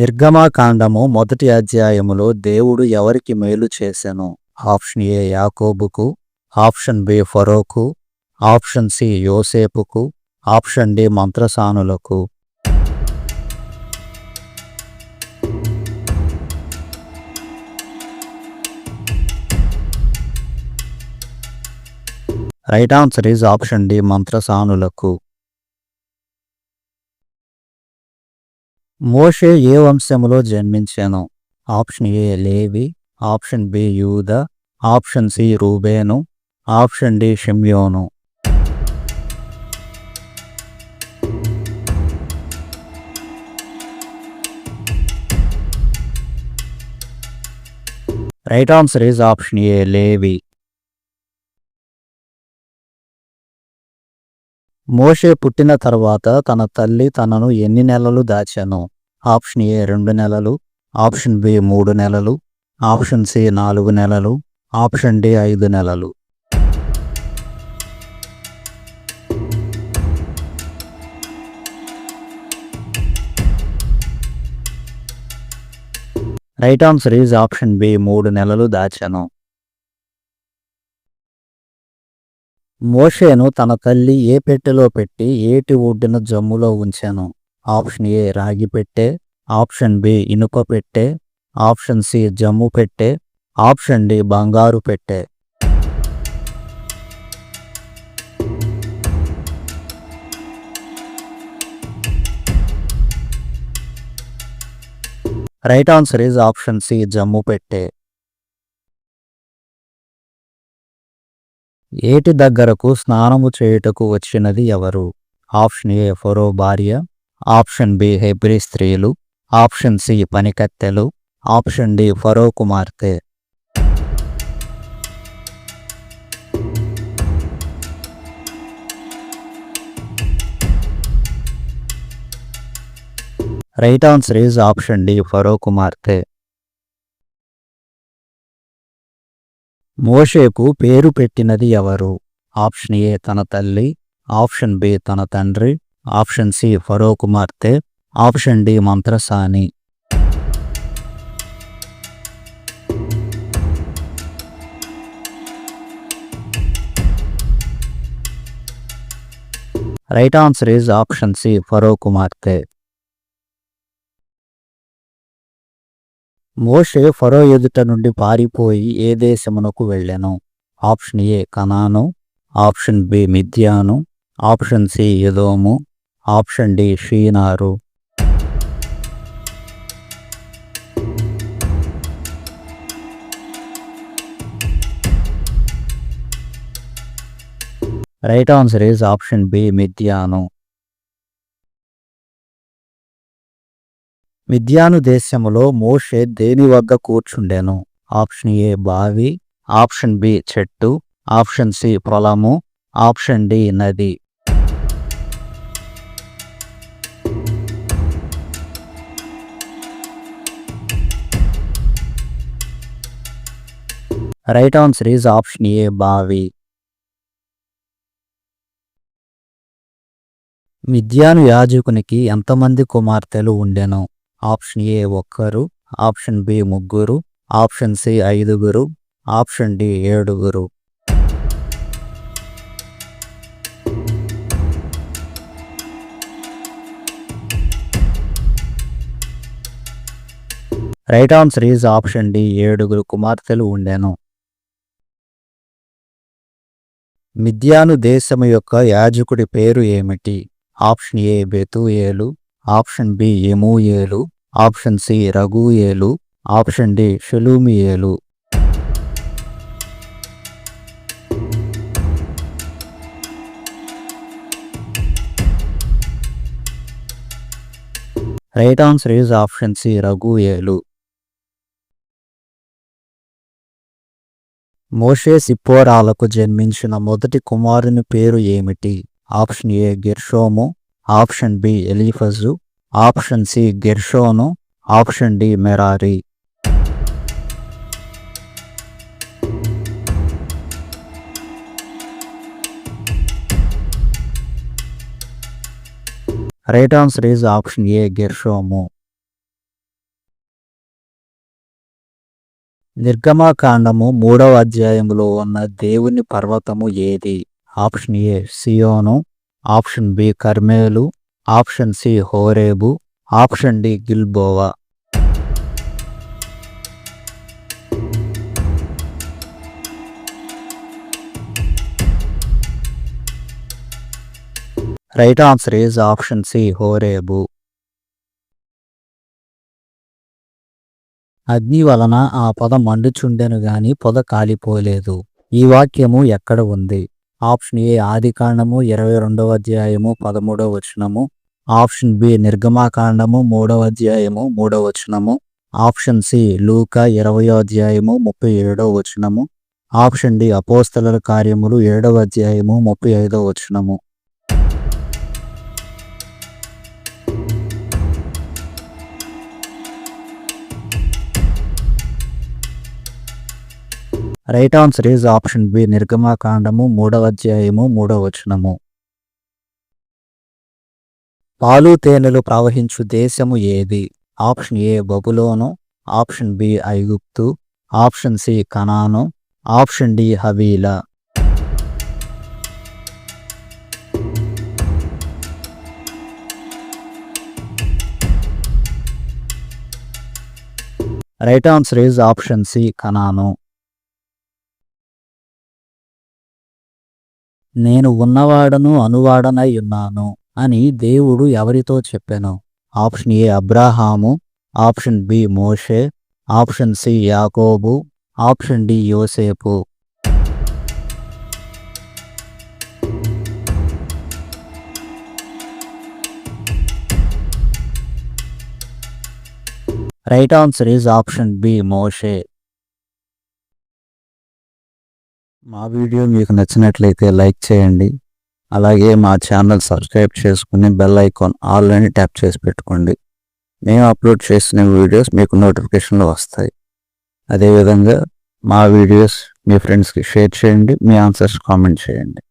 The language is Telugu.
నిర్గమాకాండము మొదటి అధ్యాయములో దేవుడు ఎవరికి మేలు చేసెను? ఆప్షన్ ఏ యాకోబుకు ఆప్షన్ బి ఫరోకు ఆప్షన్ సి యోసేపుకు option D మంత్రసానులకు. Right answer is option D మంత్రసానులకు. మోషే ఏ వంశములో జన్మించాను? Option A Levi option B యూద ఆప్షన్ సి రూబేను option D షిమ్యోను. Right answer is option A Levi. మోషే పుట్టిన తర్వాత తన తల్లి తనను ఎన్ని నెలలు దాచాను? ఆప్షన్ ఏ రెండు నెలలు ఆప్షన్ బి మూడు నెలలు ఆప్షన్ సి నాలుగు నెలలు ఆప్షన్ డి ఐదు నెలలు. Right answer is option B మూడు నెలలు దాచాను. మోషేను తన తల్లి ఏ పెట్టెలో పెట్టి ఏటి ఒడ్డున జమ్ములో ఉంచాను. ఆప్షన్ ఏ రాగి పెట్టె ఆప్షన్ బి ఇనుప పెట్టె ఆప్షన్ సి జమ్ము పెట్టె ఆప్షన్ డి బంగారు పెట్టె. Right answer is option C Jammu పెట్టె. ఏటి దగ్గరకు స్నానము చేయుటకు వచ్చినది ఎవరు? ఆప్షన్ ఏ ఫరో భార్య ఆప్షన్ బి హెబ్రి స్త్రీలు ఆప్షన్ సి పనికత్తెలు ఆప్షన్ డి ఫరో కుమార్తె. Right answer is option D ఫరో కుమార్తె. మోషేకు పేరు పెట్టినది ఎవరు? ఆప్షన్ ఏ తన తల్లి ఆప్షన్ బి తన తండ్రి ఆప్షన్ సి ఫరో కుమార్తె option D మంత్రసాని. Right answer is option C Pharaoh కుమార్తె మోషే ఫరో ఎదుట నుండి పారిపోయి ఏ దేశమునకు వెళ్ళెను? ఆప్షన్ ఏ కనాను ఆప్షన్ బి మిథ్యాను ఆప్షన్ సి ఎదోము option D Shinar. Right answer is option B మిథ్యాను. మిథ్యాను దేశములో మోషే దేని వద్ద కూర్చుండెను? ఆప్షన్ ఏ బావి ఆప్షన్ బి చెట్టు ఆప్షన్ సి పొలము ఆప్షన్ డి నది. Right answer is option A బావి విద్యాను యాజకునికి ఎంతమంది కుమార్తెలు ఉండెను? ఆప్షన్ ఏ ఒక్కరు. ఆప్షన్ బి ముగ్గురు. ఆప్షన్ సి ఐదుగురు. ఆప్షన్ డి ఏడుగురు. Right answer is option D ఏడుగురు కుమార్తెలు ఉండెను. మిద్యాను దేశము యొక్క యాజకుడి పేరు ఏమిటి? ఆప్షన్ ఏ బెతుయేలు ఆప్షన్ బి ఎమూయేలు ఆప్షన్ సి రఘుయేలు option D షెలూమియేలు. Right answer is option C రఘుయేలు మోషే సిప్పోరాలకు జన్మించిన మొదటి కుమారుని పేరు ఏమిటి? ఆప్షన్ ఏ గెర్షోము ఆప్షన్ బి ఎలిఫజు ఆప్షన్ సి గెర్షోను option D Merari. Right answer is option A Gershom. నిర్గమాకాండము మూడవ అధ్యాయంలో ఉన్న దేవుని పర్వతము ఏది? ఆప్షన్ ఏ సియోను. ఆప్షన్ బి కర్మేలు. ఆప్షన్ సి హోరేబు. Option D Gilboa. Right answer is option C Horeb. అగ్ని వలన ఆ పొద మండుచుండెను గాని పొద కాలిపోలేదు. ఈ వాక్యము ఎక్కడ ఉంది? ఆప్షన్ ఏ ఆది కాండము ఇరవై రెండవ అధ్యాయము పదమూడవ వచనము. ఆప్షన్ బి నిర్గమాకాండము మూడవ అధ్యాయము మూడవ వచనము. ఆప్షన్ సి లూక ఇరవయో అధ్యాయము ముప్పై ఏడవ వచనము. ఆప్షన్ డి అపోస్తల కార్యములు ఏడవ అధ్యాయము ముప్పై ఐదవ వచనము. Right answer is option B నిర్గమాకాండము మూడవ అధ్యాయము మూడవ వచనము. పాలు తేనెలు ప్రవహించు దేశము ఏది? ఆప్షన్ ఏ బబులోను. ఆప్షన్ బి ఐగుప్తు. ఆప్షన్ సి కనాను. Option D Havilah. Right answer is option C కనాను. నేను ఉన్నవాడను అనువాడనై ఉన్నాను అని దేవుడు ఎవరితో చెప్పాను? ఆప్షన్ ఏ అబ్రాహాము ఆప్షన్ బి మోషే ఆప్షన్ సి యాకోబు ఆప్షన్ డి యోసేపు. Right answer is option B మోషే. మా వీడియో మీకు నచ్చినట్లయితే లైక్ చేయండి. అలాగే మా ఛానల్ సబ్స్క్రైబ్ చేసుకుని బెల్ ఐకాన్ ఆల్ అని ట్యాప్ చేసి పెట్టుకోండి. మేము అప్లోడ్ చేసిన వీడియోస్ మీకు నోటిఫికేషన్లు వస్తాయి. అదేవిధంగా మా వీడియోస్ మీ ఫ్రెండ్స్కి షేర్ చేయండి మీ ఆన్సర్స్ కామెంట్ చేయండి.